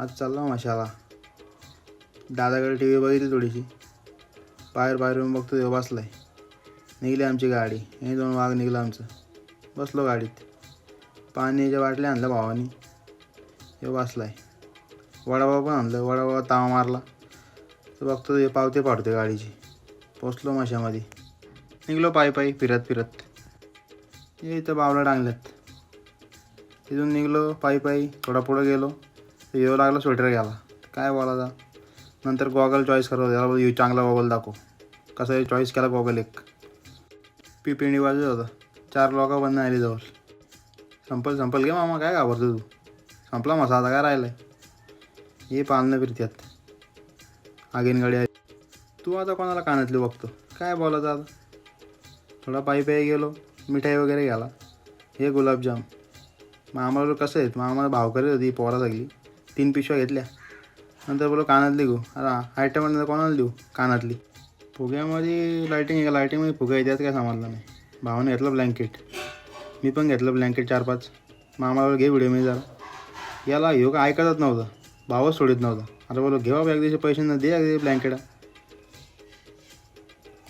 आज चालला मशाला दादाकडे टी व्ही बघितली थोडीशी. बाहेर बाहेर येऊन बघतो तेव्हा आहे निघली आमची गाडी. हे दोन वाघ निघलं आमचं. बसलो गाडीत. पाण्याच्या बाटल्या आणल्या भावानी. हे आहे वडापाव पण आणलं. वडापाव तावा मारला. तर बघतो हे पावते पाडते गाडीची. पोचलो माशामध्ये निघलो पायी पायी फिरत फिरत. हे इथं बावला टांगल्यात तिथून निघलो पायी पायी. थोडा पुढं गेलो. येऊ लागला स्वेटर घ्यायला. काय बोलायचा? नंतर गॉगल चॉईस करत त्याला बोललो, चांगला गॉगल दाखव. कसं चॉईस केला गॉगल एक. पिपिणी वाजत होता. चार लोक बंद आली जवळ. संपल संपल. घे मामा काय घाबरतो तू? संपला मसा आता काय राहिलं आहे हे पालणं फिरत्यात. आगीन गाडी आली. तू आता कोणाला कानातली बघतो? काय बोलायचं आता? थोडा पायी पायी गेलो. मिठाई वगैरे घ्याला हे गुलाबजाम. मामाला कसं आहेत? मामा भाव करत होती पोरा सगळी. तीन पिशव्या घेतल्या. नंतर बोलो कानातली घेऊ. अरे आयटम नंतर कोणाला देऊ? कानातली. फुग्यामध्ये लायटिंग आहे लायटिंगमध्ये फुगा येतात काय समजलं नाही. भावाने घेतलं ब्लँकेट मी पण घेतलं ब्लँकेट चार पाच मामाला घे व्हिडिओ मी जरा. याला ह्यो का ऐकतच नव्हतं. भावच सोडित नव्हता. अरे बोलो घेवा एक दिवशी पैसे न दे अगदी ब्लँकेटा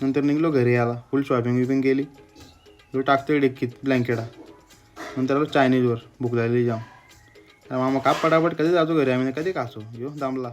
नंतर निघलो घरी याला. फुल शॉपिंग विपिंग केली. ह्यो टाकतोय डिक्कीत ब्लँकेटा नंतर आलो चायनीजवर भूक लागली जाम. मामा काप पटापट कधी जातो घरी? आम्ही कधी कासू यो दामला.